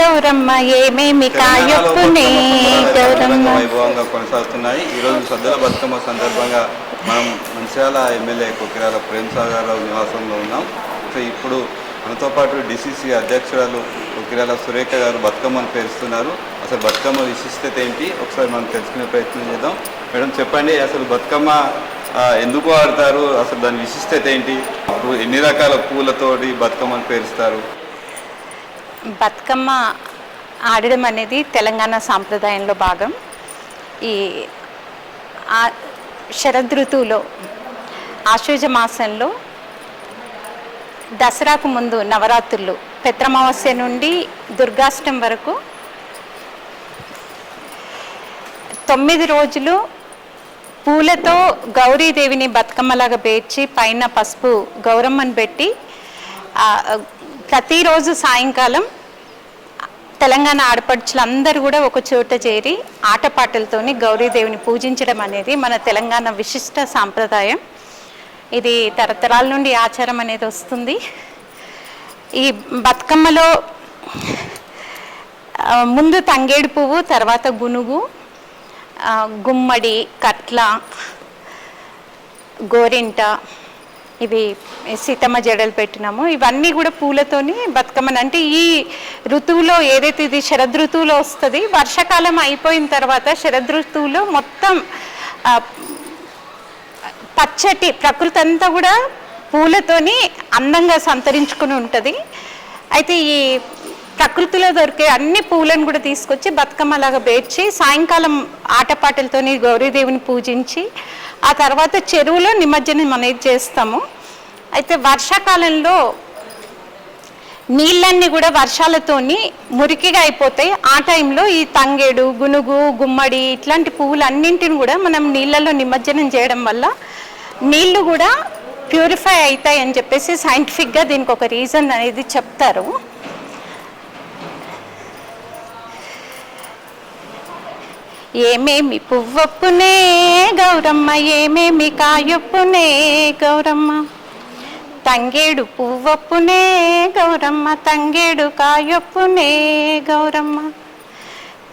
గౌరమ్మ ఏమేమి కాయొప్పునే గౌరమ్మ? వైభవంగా కొనసాగుతున్నాయి. ఈరోజు సద్దుల బతుకమ్మ సందర్భంగా మనం మంచిర్యాల ఎమ్మెల్యే కొకిరాల ప్రేమ్ సాగర్రావు నివాసంలో ఉన్నాం. సో ఇప్పుడు మనతో పాటు డిసిసి అధ్యక్షురాలు కొకిరాల సురేఖ గారు బతుకమ్మను పేరుస్తున్నారు. అసలు బతుకమ్మ విశిష్టత ఏంటి? ఒకసారి మనం తెలుసుకునే ప్రయత్నం చేద్దాం. మేడం చెప్పండి అసలు బతుకమ్మ ఎందుకు ఆడతారు అసలు దాని విశిష్టత ఏంటి? ఎన్ని రకాల పూలతోటి బతుకమ్మను పేరుస్తారు? బతుకమ్మ ఆడడం అనేది తెలంగాణ సాంప్రదాయంలో భాగం. ఈ శరద్ శరదృతువులో ఆశ్వజ మాసంలో దసరాకు ముందు నవరాత్రులు పెత్రమావాస్య నుండి దుర్గాష్టం వరకు తొమ్మిది రోజులు పూలతో గౌరీదేవిని బతుకమ్మలాగా పేర్చి పైన పసుపు గౌరమ్మను పెట్టి ప్రతిరోజు సాయంకాలం తెలంగాణ ఆడపడుచులందరూ కూడా ఒక చోట చేరి ఆటపాటలతోని గౌరీదేవిని పూజించడం అనేది మన తెలంగాణ విశిష్ట సాంప్రదాయం. ఇది తరతరాల నుండి ఆచారం అనేది వస్తుంది. ఈ బతుకమ్మలో ముందు తంగేడు పువ్వు తర్వాత గునుగు గుమ్మడి కట్ల గోరింట ఇవి సీతమ్మ జడలు పెట్టినాము. ఇవన్నీ కూడా పూలతోని బతుకమ్మని. అంటే ఈ ఋతువులో ఏదైతే ఇది శరదృతువులో వస్తుంది వర్షాకాలం అయిపోయిన తర్వాత శరదృతువులో మొత్తం పచ్చటి ప్రకృతి అంతా కూడా పూలతోని అందంగా సంతరించుకుని ఉంటుంది. అయితే ఈ ప్రకృతిలో దొరికే అన్ని పూలను కూడా తీసుకొచ్చి బతుకమ్మలాగా పేర్చి సాయంకాలం ఆటపాటలతోని గౌరీదేవిని పూజించి ఆ తర్వాత చెరువులో నిమజ్జనం అనేది చేస్తాము. అయితే వర్షాకాలంలో నీళ్ళన్నీ కూడా వర్షాలతోని మురికిగా అయిపోతాయి. ఆ టైంలో ఈ తంగేడు గునుగు గుమ్మడి ఇట్లాంటి పువ్వులు అన్నింటిని కూడా మనం నీళ్ళలో నిమజ్జనం చేయడం వల్ల నీళ్ళు కూడా ప్యూరిఫై అవుతాయి అని చెప్పేసి సైంటిఫిక్గా దీనికి ఒక రీజన్ అనేది చెప్తారు. ఏమేమి పువ్వొప్పునే గౌరమ్మ ఏమేమి కాయొప్పునే గౌరమ్మ. తంగేడు పువ్వొప్పునే గౌరమ్మ తంగేడు కాయొప్పునే గౌరమ్మ.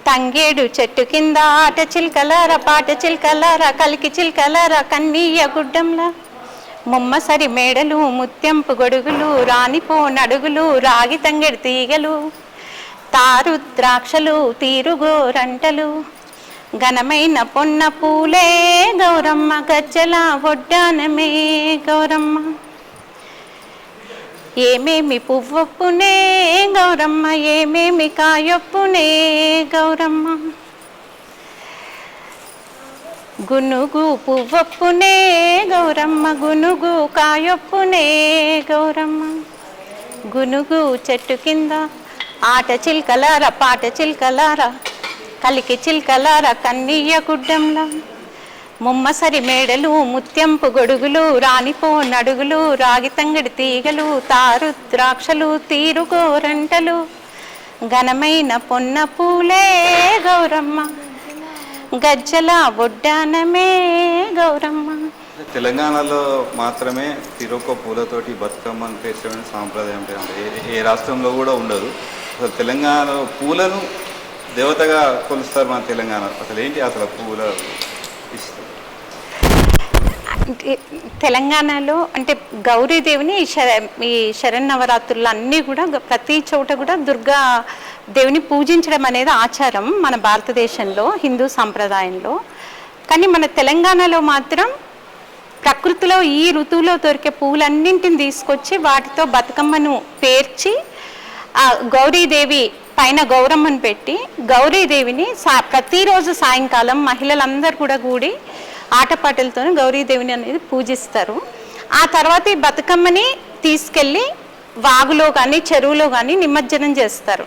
తంగేడు చెట్టు కింద ఆట చిల్కలార పాట చిల్కలార కలికి చిల్కలార కన్నీయ గుడ్డంలా. ముమ్మసరి మేడలు ముత్యంపు గొడుగులు రానిపో నడుగులు రాగి తంగెడు తీగలు. తారు ద్రాక్షలు తీరుగోరంటలు ఘనమైన పొన్న పూలే గౌరమ్మ గజ్జల ఒడ్డానమే గౌరమ్మ. ఏమేమి పువ్వొప్పునే గౌరమ్మ ఏమేమి కాయొప్పునే గౌరమ్మ. గునుగు పువ్వొప్పునే గౌరమ్మ గునుగు కాయొప్పునే గౌరమ్మ. గునుగు చెట్టు కింద ఆట చిల్కలారా పాట చిల్కలారా కలికి చిల్కలార కన్నీయ గుడ్డంలా. ముమ్మసరి మేడలు ముత్యంపు గొడుగులు రానిపో నడుగులు రాగి తంగడి తీగలు తారు ద్రాక్షలు తీరుగోరంటలు ఘనమైన పొన్న పూలే గౌరమ్మ. గజ్జల ఒడ్డానమే గౌరమ్మ. తెలంగాణలో మాత్రమే తిరొక్క పూలతోటి బతుకమ్మను పేర్చడం సాంప్రదాయం ఏ- రాష్ట్రంలో కూడా ఉండదు. అసలు తెలంగాణలో పూలను దేవతగా కొలుస్తారు మన తెలంగాణ. అసలు ఏంటి అసలు పువ్వుల అంటే తెలంగాణలో అంటే గౌరీదేవిని ఈ శర శరన్నవరాత్రులు అన్నీ కూడా ప్రతి చోట కూడా దుర్గా దేవుని పూజించడం అనేది ఆచారం మన భారతదేశంలో హిందూ సాంప్రదాయంలో. కానీ మన తెలంగాణలో మాత్రం ప్రకృతిలో ఈ ఋతువులో దొరికే పూలన్నింటిని తీసుకొచ్చి వాటితో బతుకమ్మను పేర్చి గౌరీదేవి పైన గౌరమ్మను పెట్టి గౌరీదేవిని సా ప్రతిరోజు సాయంకాలం మహిళలందరూ కూడా కూడి ఆటపాటలతో గౌరీదేవిని అనేది పూజిస్తారు. ఆ తర్వాత ఈ బతుకమ్మని తీసుకెళ్ళి వాగులో కానీ చెరువులో కానీ నిమజ్జనం చేస్తారు.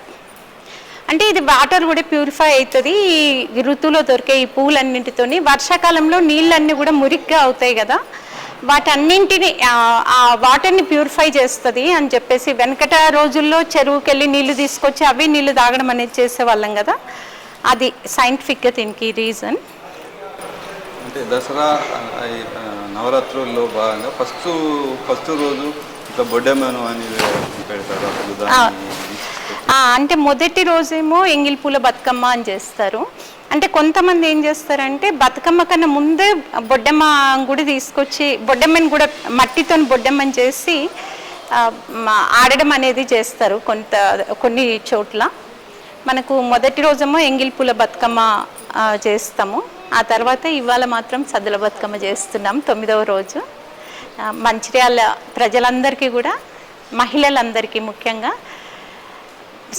అంటే ఇది వాటర్ కూడా ప్యూరిఫై అవుతుంది. ఈ ఋతువులో దొరికే ఈ పూలన్నింటితోని వర్షాకాలంలో నీళ్ళన్నీ కూడా మురిగ్గా అవుతాయి కదా. వాటన్నింటిని ఆ, వాటర్ని ప్యూరిఫై చేస్తుంది అని చెప్పేసి వెనకట రోజుల్లో చెరువుకి వెళ్ళి నీళ్ళు తీసుకొచ్చి అవి నీళ్ళు తాగడం అనేది చేసేవాళ్ళం కదా. అది సైంటిఫిక్గా దీనికి రీజన్ అంటే దసరా నవరాత్రుల్లో భాగంగా ఫస్ట్ ఫస్ట్ రోజు ఇట్లా అని పెడతారు అంటే మొదటి రోజేమో ఎంగిల్ పూల బతుకమ్మ అని చేస్తారు. అంటే కొంతమంది ఏం చేస్తారంటే బతుకమ్మ కన్నా ముందే బొడ్డమ్మ గుడి తీసుకొచ్చి బొడ్డమ్మని కూడా మట్టితో బొడ్డమ్మని చేసి ఆడడం అనేది చేస్తారు కొంత కొన్ని చోట్ల. మనకు మొదటి రోజేమో ఎంగిల్ పూల బతుకమ్మ చేస్తాము. ఆ తర్వాత ఇవాళ మాత్రం సద్దుల బతుకమ్మ చేస్తున్నాం తొమ్మిదవ రోజు. మంచిర్యాల ప్రజలందరికీ కూడా మహిళలందరికీ ముఖ్యంగా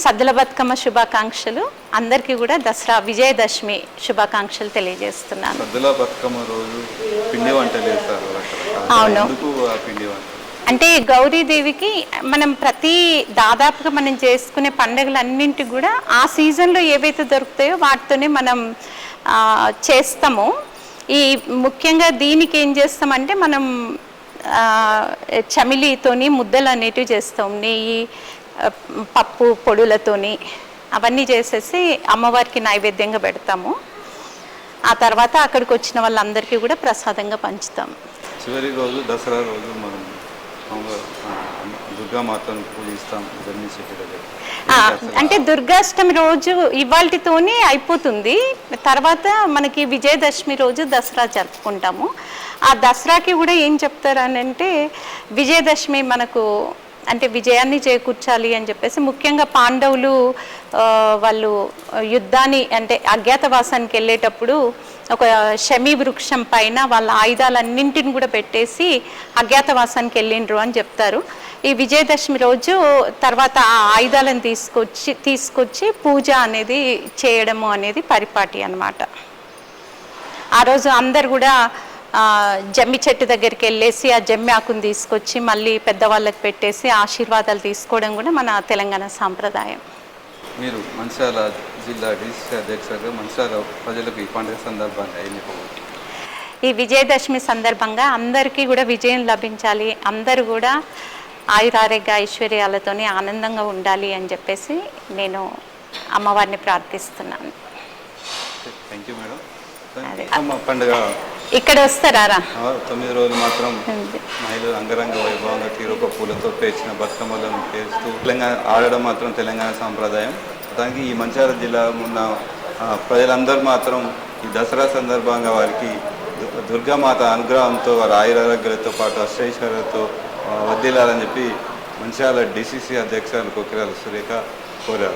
సద్దుల బతుకమ్మ శుభాకాంక్షలు. అందరికీ కూడా దసరా విజయదశమి శుభాకాంక్షలు తెలియజేస్తున్నాను. సద్దుల బతుకమ్మ రోజు పిండి వంటలు చేస్తారు రకరకాల. అవును. పిండి వంటలు అంటే గౌరీదేవికి మనం ప్రతి దాదాపుగా మనం చేసుకునే పండుగలన్నింటికి కూడా ఆ సీజన్లో ఏవైతే దొరుకుతాయో వాటితోనే మనం చేస్తాము. ఈ ముఖ్యంగా దీనికి ఏం చేస్తామంటే మనం చమిలీతోని ముద్దలు అనేటివి చేస్తాం. నెయ్యి పప్పు పొడులతోని అవన్నీ చేసేసి అమ్మవారికి నైవేద్యంగా పెడతాము. ఆ తర్వాత అక్కడికి వచ్చిన వాళ్ళందరికీ కూడా ప్రసాదంగా పంచుతాం. చివరి రోజు దసరా రోజు మనం దుర్గామాతను పూజిస్తాం అంటే దుర్గాష్టమి రోజు ఇవాళతోనే అయిపోతుంది. తర్వాత మనకి విజయదశమి రోజు దసరా జరుపుకుంటాము. ఆ దసరాకి కూడా ఏం చెప్తారు అని అంటే విజయదశమి మనకు అంటే విజయాన్ని చేకూర్చాలి అని చెప్పేసి ముఖ్యంగా పాండవులు వాళ్ళు యుద్ధాన్ని అంటే అజ్ఞాతవాసానికి వెళ్ళేటప్పుడు ఒక శమీ వృక్షం పైన వాళ్ళ ఆయుధాలన్నింటిని కూడా పెట్టేసి అజ్ఞాతవాసానికి వెళ్ళిండ్రు అని చెప్తారు. ఈ విజయదశమి రోజు తర్వాత ఆ ఆయుధాలను తీసుకొచ్చి తీసుకొచ్చి పూజ అనేది చేయడము అనేది పరిపాటి అనమాట ఆ రోజు అందరు కూడా జమ్మి చెట్టు దగ్గరికి వెళ్ళేసి ఆ జమ్మి ఆకుని తీసుకొచ్చి మళ్ళీ పెద్దవాళ్ళకి పెట్టేసి ఆశీర్వాదాలు తీసుకోవడం కూడా మన తెలంగాణ సాంప్రదాయం. మీరు మంచిర్యాల జిల్లా డిసిసి అధ్యక్షులుగా మంచిర్యాల ప్రజలకు ఈ పండుగ సందర్భంగా ఈ విజయదశమి సందర్భంగా అందరికీ కూడా విజయం లభించాలి. అందరూ కూడా ఆయురారోగ్య ఐశ్వర్యాలతోనే ఆనందంగా ఉండాలి అని చెప్పేసి నేను అమ్మవారిని ప్రార్థిస్తున్నాను. థ్యాంక్ యూ మేడం పండుగ ఇక్కడ వస్తారా? తొమ్మిది రోజులు మాత్రం. మహిళలు అంగరంగ వైభవంగా తీరొక పూలతో పేర్చిన బతుకమ్మలను పేరుస్తూ తెలంగాణ ఆడడం మాత్రం తెలంగాణ సాంప్రదాయం. దానికి ఈ మంచిర్యాల జిల్లా ఉన్న ప్రజలందరూ మాత్రం ఈ దసరా సందర్భంగా వారికి దుర్గామాత అనుగ్రహంతో వారి ఆయురారోగ్యాలతో పాటు అష్టైశ్వర్యాలతో వర్దిల్లాలని చెప్పి మంచిర్యాల డిసిసి అధ్యక్షురాలు కొకిరాల సురేఖ కోరారు.